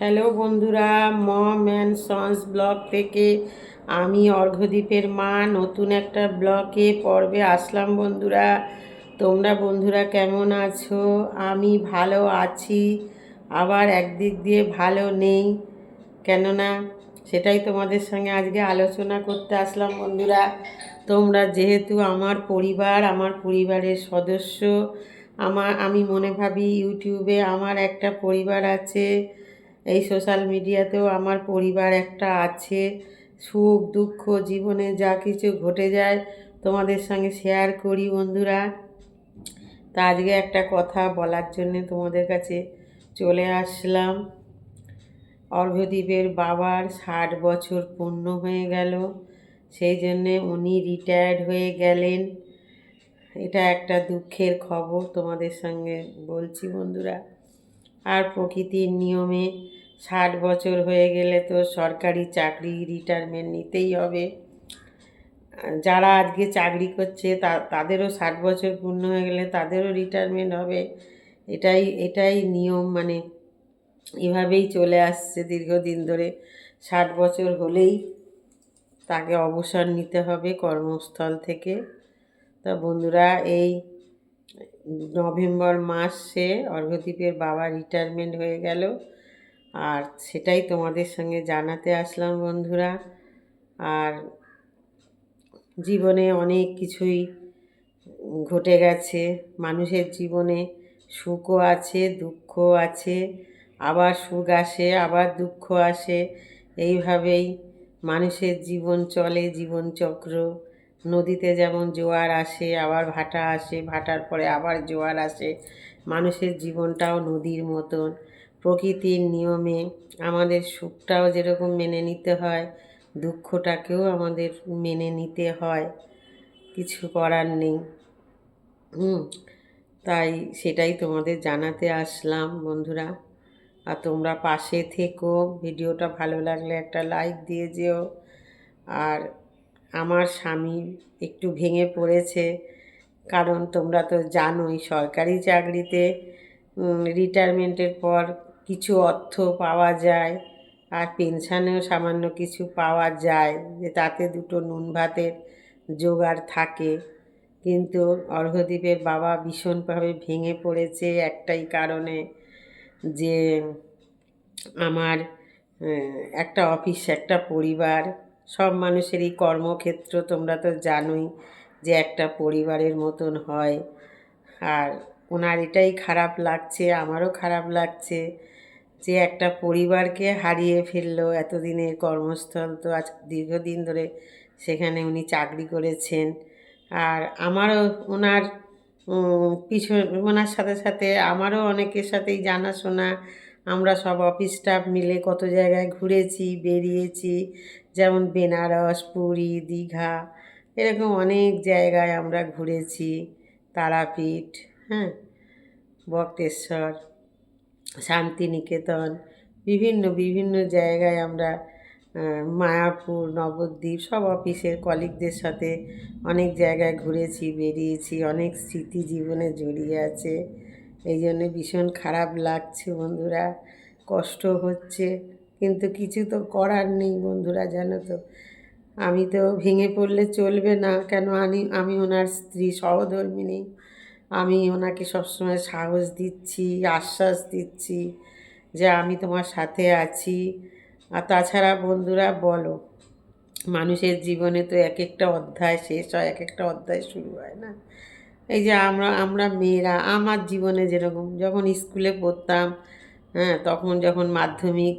Hello বন্ধুরা, মম and sons blog থেকে আমি অর্ঘ্যদ্বীপের মা। নতুন একটা ব্লগে পর্বে আসলাম বন্ধুরা। তোমরা বন্ধুরা কেমন আছো? আমি ভালো আছি, আবার একদিক দিয়ে ভালো নেই। কেননা সেটাই তোমাদের সঙ্গে আজকে আলোচনা করতে আসলাম বন্ধুরা। তোমরা যেহেতু আমার পরিবার, আমার পরিবারের সদস্য, আমার আমি মনে ভাবি ইউটিউবে আমার একটা পরিবার আছে। এই সোশ্যাল মিডিয়াতেও আমার পরিবার একটা আছে। সুখ, দুঃখ, জীবনে যা কিছু ঘটে যায়, তোমাদের সঙ্গে শেয়ার করি বন্ধুরা। তা আজকে একটা কথা বলার জন্য তোমাদের কাছে চলে আসলাম। অর্ঘ্যদ্বীপের বাবার ষাট বছর পূর্ণ হয়ে গেল, সেই জন্যে উনি রিটায়ার্ড হয়ে গেলেন। এটা একটা দুঃখের খবর তোমাদের সঙ্গে বলছি বন্ধুরা। আর প্রকৃতির নিয়মে ষাট বছর হয়ে গেলে তো সরকারি চাকরি রিটায়ারমেন্ট নিতেই হবে। যারা আজকে চাকরি করছে তা, তাদেরও ষাট বছর পূর্ণ হয়ে গেলে তাদেরও রিটায়ারমেন্ট হবে। এটাই এটাই নিয়ম মানে এভাবেই চলে আসছে দীর্ঘদিন ধরে। ষাট বছর হলেই তাকে অবসর নিতে হবে কর্মস্থল থেকে। তা বন্ধুরা, এই নভেম্বর মাসে অর্ঘ্যদ্বীপের বাবা রিটায়ারমেন্ট হয়ে গেল। আর সেটাই তোমাদের সঙ্গে জানাতে আসলাম বন্ধুরা। আর জীবনে অনেক কিছুই ঘটে গেছে। মানুষের জীবনে সুখও আছে দুঃখ আছে, আবার সুখ আসে, আবার দুঃখ আসে। এইভাবেই মানুষের জীবন চলে, জীবনচক্র। নদীতে যেমন জোয়ার আসে, আবার ভাটা আসে, ভাটার পরে আবার জোয়ার আসে, মানুষের জীবনটাও নদীর মতন। প্রকৃতির নিয়মে আমাদের সুখটাও যেরকম মেনে নিতে হয়, দুঃখটাকেও আমাদের মেনে নিতে হয়। কিছু করার নেই। হুম, তাই সেটাই তোমাদের জানাতে আসলাম বন্ধুরা। আর তোমরা পাশে থেকো। ভিডিওটা ভালো লাগলে একটা লাইক দিয়ে যেও। আর আমার স্বামী একটু ভেঙে পড়েছে। কারণ তোমরা তো জানোই সরকারি চাকরিতে রিটায়ারমেন্টের পর কিছু অর্থ পাওয়া যায় আর পেনশানেও সামান্য কিছু পাওয়া যায়, যে তাতে দুটো নুন ভাতের জোগাড় থাকে। কিন্তু অর্ঘ্যদ্বীপের বাবা ভীষণভাবে ভেঙে পড়েছে একটাই কারণে, যে আমার একটা অফিস একটা পরিবার সব মানুষেরই কর্মক্ষেত্র তোমরা তো জানোই যে একটা পরিবারের মতন হয়। আর ওনার এটাই খারাপ লাগছে, আমারও খারাপ লাগছে যে একটা পরিবারকে হারিয়ে ফেলল এতদিনের কর্মস্থল। তো আজ দীর্ঘদিন ধরে সেখানে উনি চাকরি করেছেন। আর আমারও ওনার পিছন ওনার সাথে সাথে আমারও অনেকের সাথেই জানাশোনা আমরা সব অফিস স্টাফ মিলে কত জায়গায় ঘুরেছি, বেরিয়েছি। যেমন বেনারস, পুরী, দীঘা, এরকম অনেক জায়গায় আমরা ঘুরেছি। তারাপীঠ হ্যাঁ বক্রেশ্বর শান্তিনিকেতন, বিভিন্ন বিভিন্ন জায়গায় আমরা মায়াপুর, নবদ্বীপ, সব অফিসের কলিগদের সাথে অনেক জায়গায় ঘুরেছি, বেরিয়েছি। অনেক স্মৃতি জীবনে জড়িয়ে আছে। এই জন্যে ভীষণ খারাপ লাগছে বন্ধুরা, কষ্ট হচ্ছে, কিন্তু কিছু তো করার নেই বন্ধুরা, জানো তো। আমি তো ভেঙে পড়লে চলবে না, কেন আমি আমি ওনার স্ত্রী সহধর্মিনী আমি ওনাকে সবসময় সাহস দিচ্ছি, আশ্বাস দিচ্ছি যে আমি তোমার সাথে আছি। আর তাছাড়া বন্ধুরা বলো, মানুষের জীবনে তো এক একটা অধ্যায় শেষ হয়, এক একটা অধ্যায় শুরু হয় না। এই যে আমরা আমরা মেয়েরা, আমার জীবনে যেরকম, যখন স্কুলে পড়তাম হ্যাঁ তখন যখন মাধ্যমিক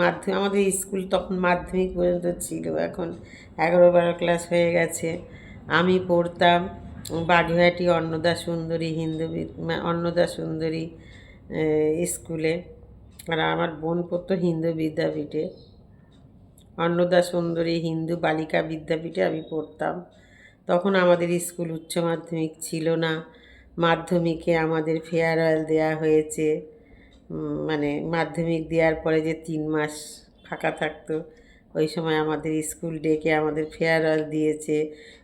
মাধ্যমিক আমাদের স্কুল তখন মাধ্যমিক পর্যন্ত ছিল, এখন এগারো বারো ক্লাস হয়ে গেছে। আমি পড়তাম বাগুইহাটি অন্নদা সুন্দরী হিন্দু অন্নদা সুন্দরী স্কুলে। আর আমার বোন পড়তো হিন্দু বিদ্যাপীঠে। অন্নদা সুন্দরী হিন্দু বালিকা বিদ্যাপীঠে আমি পড়তাম। তখন আমাদের স্কুল উচ্চ মাধ্যমিক ছিল না। মাধ্যমিকে আমাদের ফেয়ারওয়েল দেওয়া হয়েছে। মানে মাধ্যমিক দেওয়ার পরে যে তিন মাস ফাঁকা থাকতো ওই সময় আমাদের স্কুল ডেকে আমাদের ফেয়ারওয়েল দিয়েছে।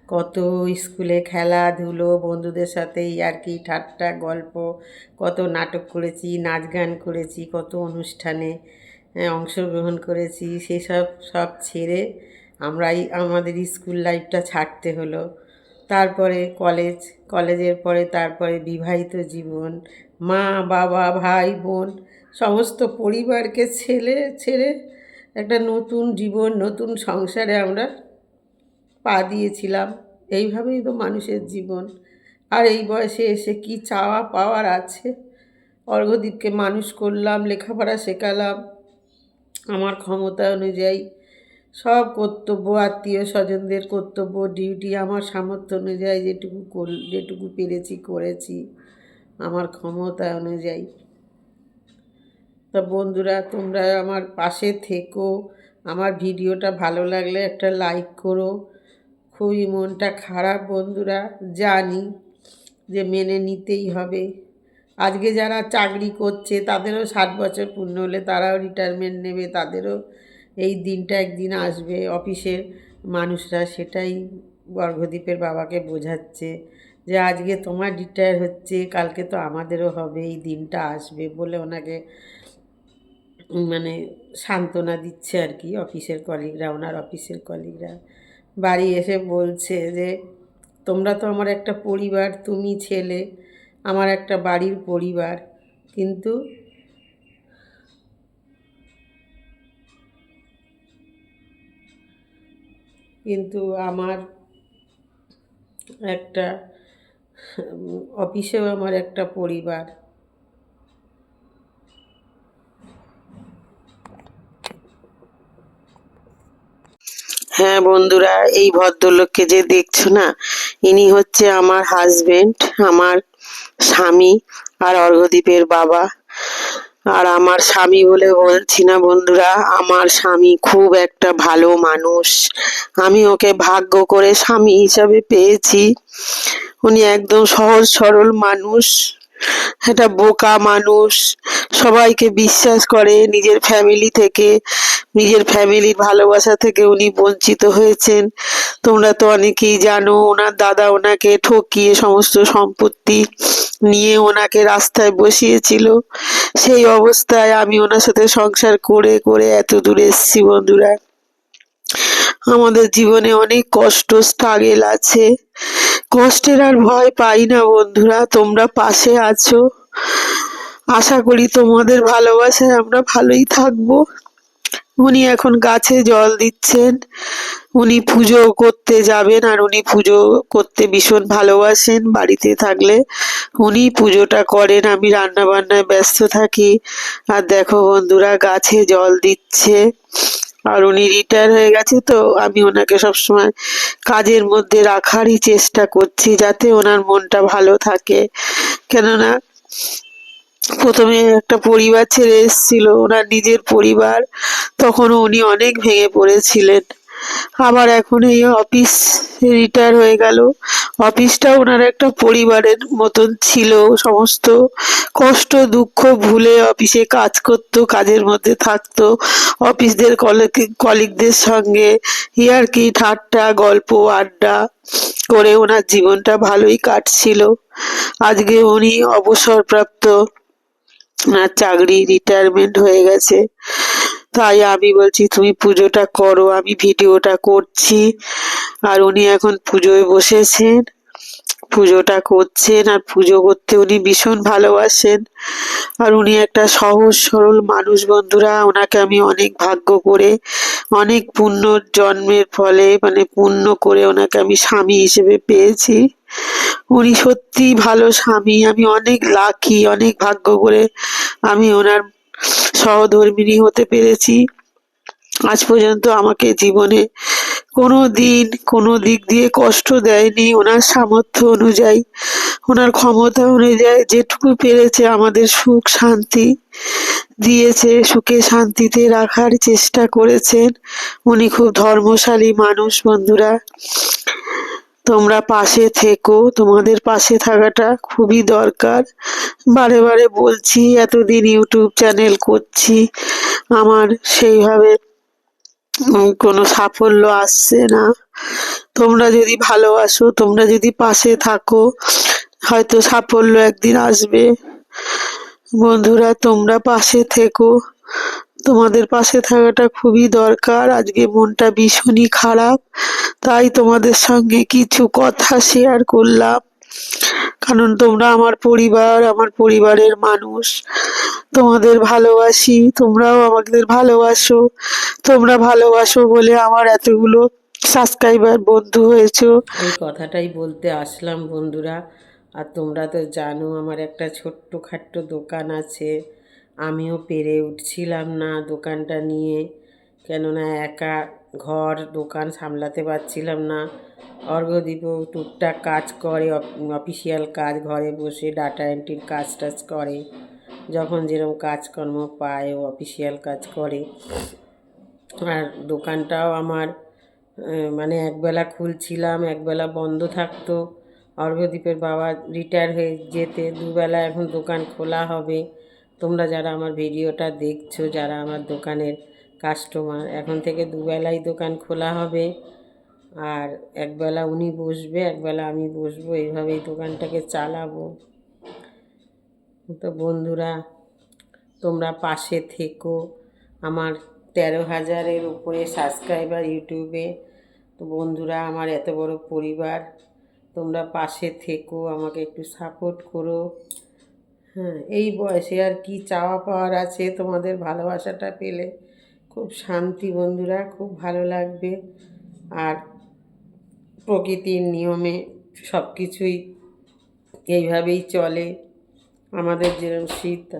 কত স্কুলে খেলাধুলো বন্ধুদের সাথে ইয়ার্কি ঠাট্টা গল্প কত নাটক করেছি নাচ গান করেছি কত অনুষ্ঠানে হ্যাঁ, অংশগ্রহণ করেছি সেসব সব ছেড়ে আমরাই আমাদের স্কুল লাইফটা ছাড়তে হলো। তারপরে কলেজ, কলেজের পরে তারপরে বিবাহিত জীবন, মা, বাবা, ভাই, বোন, সমস্ত পরিবারকে ছেলে, ছেড়ে একটা নতুন জীবন, নতুন সংসারে আমরা পা দিয়েছিলাম। এইভাবেই তো মানুষের জীবন। আর এই বয়সে এসে কি চাওয়া পাওয়ার আছে? অর্ঘদ্বীপকে মানুষ করলাম, লেখাপড়া শেখালাম। আমার ক্ষমতা অনুযায়ী সব কর্তব্য, আত্মীয় স্বজনদের কর্তব্য ডিউটি আমার সামর্থ্য অনুযায়ী যেটুকু কর, যেটুকু পেরেছি, করেছি, আমার ক্ষমতা অনুযায়ী। তা বন্ধুরা, তোমরা আমার পাশে থেকো, আমার ভিডিওটা ভালো লাগলে একটা লাইক করো। খুবই মনটা খারাপ বন্ধুরা, জানি যে মেনে নিতেই হবে। আজকে যারা চাকরি করছে, তাদেরও ষাট বছর পূর্ণ হলে তারাও রিটায়ারমেন্ট নেবে, তাদেরও এই দিনটা একদিন আসবে অফিসের মানুষরা, সেটাই গর্ভদ্বীপের বাবাকে বোঝাচ্ছে যে আজকে তোমার রিটায়ার হচ্ছে, কালকে তো আমাদেরও হবে, এই দিনটা আসবে বলে ওনাকে মানে সান্ত্বনা দিচ্ছে আর কি অফিসের কলিগরা ওনার অফিসের কলিগরা বাড়ি এসে বলছে যে, তোমরা তো আমার একটা পরিবার, তুমি ছেলে, আমার একটা বাড়ির পরিবার, কিন্তু কিন্তু আমার একটা অফিসেও আমার একটা পরিবার। হ্যাঁ বন্ধুরা, এই ভদ্রলোককে যে দেখছ না, ইনি হচ্ছে আমার হাজবেন্ড আমার স্বামী আর অর্ঘদ্বীপের বাবা। আর আমার স্বামী বলে বলছি না বন্ধুরা, আমার স্বামী খুব একটা ভালো মানুষ। আমি ওকে ভাগ্য করে স্বামী হিসাবে পেয়েছি। উনি একদম সহজ সরল মানুষ। একটা বোকা মানুষ। সবাইকে বিশ্বাস করে নিজের ফ্যামিলি থেকে, নিজের ফ্যামিলির ভালোবাসা থেকে উনি বঞ্চিত হয়েছেন। তোমরা তো অনেকেই জানো, ওনার দাদা ওনাকে ঠকিয়ে সমস্ত সম্পত্তি নিয়ে ওনাকে রাস্তায় বসিয়েছিল। সেই অবস্থায় আমি ওনার সাথে সংসার করে করে এত দূরে এসেছি বন্ধুরা। আমাদের জীবনে অনেক কষ্ট স্ট্রাগেল আছে। কষ্টের আর ভয় পাই না বন্ধুরা, তোমরা পাশে আছো। আশা করি তোমাদের ভালোবাসায় আমরা ভালোই থাকব। উনি এখন গাছে জল দিচ্ছেন। উনি পুজো করতে যাবেন আর উনি পুজো করতে ভীষণ ভালোবাসেন বাড়িতে থাকলে। উনি পুজোটা করেন, আমি রান্না বান্নায় ব্যস্ত থাকি। আর দেখো বন্ধুরা, গাছে জল দিচ্ছে। আর উনি রিটায়ার হয়ে গেছে তো আমি ওনাকে সবসময় কাজের মধ্যে রাখারই চেষ্টা করছি যাতে ওনার মনটা ভালো থাকে। কেননা প্রথমে একটা পরিবার ছেড়ে এসেছিল, ওনার নিজের পরিবার তখন উনি অনেক ভেঙে পড়েছিলেন। আবার এখন এই অফিস রিটায়ার হয়ে গেল। অফিসটা ওনার একটা পরিবারের মতন ছিল। সমস্ত কষ্ট, দুঃখ ভুলে অফিসে কাজ করত, কাজের মধ্যে থাকতো। অফিসদের কলিগদের সঙ্গে ইয়ারকি ঠাট্টা, গল্প, আড্ডা করে ওনার জীবনটা ভালোই কাটছিল। আজকে উনি অবসরপ্রাপ্ত। ওনার চাকরি রিটায়ারমেন্ট হয়ে গেছে। তাই আমি বলছি, তুমি পুজোটা করো, আমি ভিডিওটা করছি। আর উনি এখন পুজোয় বসেছেন, পুজোটা করছেন, আর পুজো করতে উনি ভীষণ ভালোবাসেন। আর উনি একটা সহজ, সরল মানুষ বন্ধুরা, ওনাকে আমি অনেক ভাগ্য করে, অনেক পুণ্য জন্মের ফলে মানে পুণ্য করে ওনাকে আমি স্বামী হিসেবে পেয়েছি। উনি সত্যি ভালো স্বামী, আমি অনেক লাকি অনেক ভাগ্য করে আমি ওনার সহধর্মিনী হতে পেরেছি। আজ পর্যন্ত আমাকে জীবনে কোনো দিন কোনো দিক দিয়ে কষ্ট দেয়নি। ওনার সামর্থ্য অনুযায়ী, ওনার ক্ষমতা অনুযায়ী যেটুকু পেরেছে আমাদের সুখ শান্তি দিয়েছে, সুখে শান্তিতে রাখার চেষ্টা করেছেন। উনি খুব ধর্মশালী মানুষ, বন্ধুরা। তোমরা পাশে থেকো। তোমাদের পাশে থাকাটা খুবই দরকার। বারে বারে বলছি, এতদিন ইউটিউব চ্যানেল করছি, আমার সেইভাবে কোনো সাফল্য আসছে না। তোমরা যদি ভালোবাসো, তোমরা যদি পাশে থাকো, হয়তো সাফল্য একদিন আসবে। বন্ধুরা, তোমরা পাশে থেকো। তোমাদের পাশে থাকাটা খুবই দরকার। আজকে মনটা ভীষণই খারাপ। তাই তোমাদের সঙ্গে কিছু কথা শেয়ার করলাম। কারণ তোমরা আমার পরিবার, আমার পরিবারের মানুষ। তোমাদের ভালোবাসি, তোমরাও আমাদের ভালোবাসো। তোমরা ভালোবাসো বলে আমার এতগুলো সাবস্ক্রাইবার বন্ধু হয়েছো। এই কথাটাই বলতে আসলাম বন্ধুরা। আর তোমরা তো জানো, আমার একটা ছোট্ট খাট্ট দোকান আছে। আমিও পেরে উঠছিলাম না দোকানটা নিয়ে, কেননা একা ঘর দোকান সামলাতে পারছিলাম না। অর্ঘদীপও টুকটাক কাজ করে অফিসিয়াল কাজ, ঘরে বসে ডাটা এন্ট্রির কাজ টাজ করে। যখন যেরকম কাজকর্ম পায়, ও অফিসিয়াল কাজ করে। আর দোকানটাও আমার মানে একবেলা খুলছিলাম, একবেলা বন্ধ থাকতো। অর্ঘদ্বীপের বাবা রিটায়ার হয়ে যেতে, দুবেলা এখন দোকান খোলা হবে। তোমরা যারা আমার ভিডিওটা দেখছ, যারা আমার দোকানের কাস্টমার এখন থেকে দুবেলাই দোকান খোলা হবে। আর একবেলা উনি বসবে, একবেলা আমি বসবো, এইভাবেই দোকানটাকে চালাবো। তো বন্ধুরা, তোমরা পাশে থেকো। আমার তেরো হাজারের উপরে সাবস্ক্রাইবার ইউটিউবে। তো বন্ধুরা, আমার এত বড় পরিবার, তোমরা পাশে থেকো, আমাকে একটু সাপোর্ট করো। হ্যাঁ এই বয়সে আর কি চাওয়া পাওয়ার আছে তোমাদের ভালোবাসাটা পেলে। খুব শান্তি বন্ধুরা, খুব ভালো লাগবে। আর প্রকৃতির নিয়মে সব কিছুই এইভাবেই চলে। আমাদের যেরকম শীত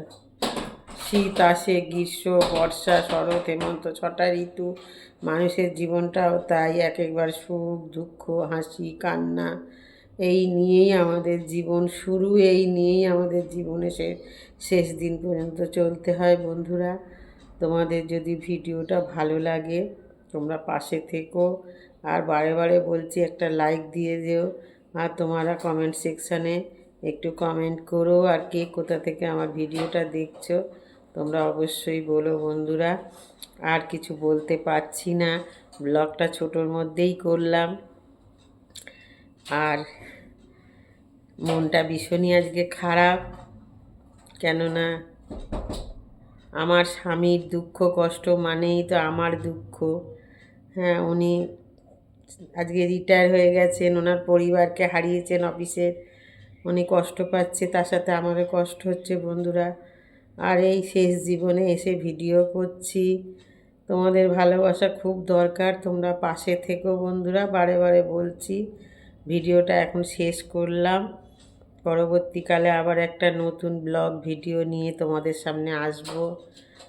শীত আসে, গ্রীষ্ম, বর্ষা, শরৎ, হেমন্ত, ছটা ঋতু। মানুষের জীবনটাও তাই, এক একবার সুখ, দুঃখ, হাসি, কান্না। এই নিয়েই আমাদের জীবন শুরু, এই নিয়েই আমাদের জীবনে সে, শেষ দিন পর্যন্ত চলতে হয় বন্ধুরা। তোমাদের যদি ভিডিওটা ভালো লাগে, তোমরা পাশে থেকো। আর বারে বারে বলছি, একটা লাইক দিয়ে যেও। আর তোমরা কমেন্ট সেকশানে একটু কমেন্ট করো, আর কে কোথা থেকে আমার ভিডিওটা দেখছ, তোমরা অবশ্যই বলো বন্ধুরা। আর কিছু বলতে পারছি না। ব্লগটা ছোটোর মধ্যেই করলাম। আর মনটা ভীষণই আজকে খারাপ। কেননা আমার স্বামীর দুঃখ, কষ্ট মানেই তো আমার দুঃখ। হ্যাঁ উনি আজকে রিটায়ার হয়ে গেছেন, ওনার পরিবারকে হারিয়েছেন অফিসের উনি কষ্ট পাচ্ছে, তার সাথে আমারও কষ্ট হচ্ছে বন্ধুরা। আর এই শেষ জীবনে এসে ভিডিও করছি। তোমাদের ভালোবাসা খুব দরকার, তোমরা পাশে থেকো বন্ধুরা, বারে বারে বলছি। ভিডিওটা এখন শেষ করলাম। পরবর্তীকালে আবার একটা নতুন ব্লগ ভিডিও নিয়ে তোমাদের সামনে আসব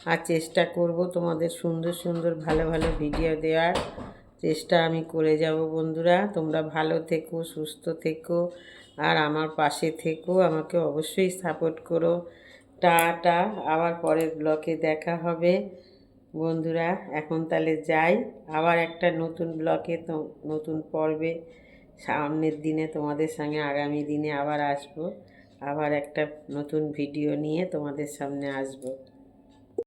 আর চেষ্টা করব তোমাদের সুন্দর সুন্দর ভালো ভালো ভিডিও দেওয়ার। চেষ্টা আমি করে যাব বন্ধুরা। তোমরা ভালো থেকো, সুস্থ থেকো আর আমার পাশে থেকো। আমাকে অবশ্যই সাপোর্ট করো। টাটা, আবার পরের ব্লকে দেখা হবে। বন্ধুরা, এখন তাহলে যাই। আবার একটা নতুন ব্লকে তো নতুন পর্বে সামনের দিনে তোমাদের সঙ্গে আগামী দিনে আবার আসব। আবার একটা নতুন ভিডিও নিয়ে তোমাদের সামনে আসব।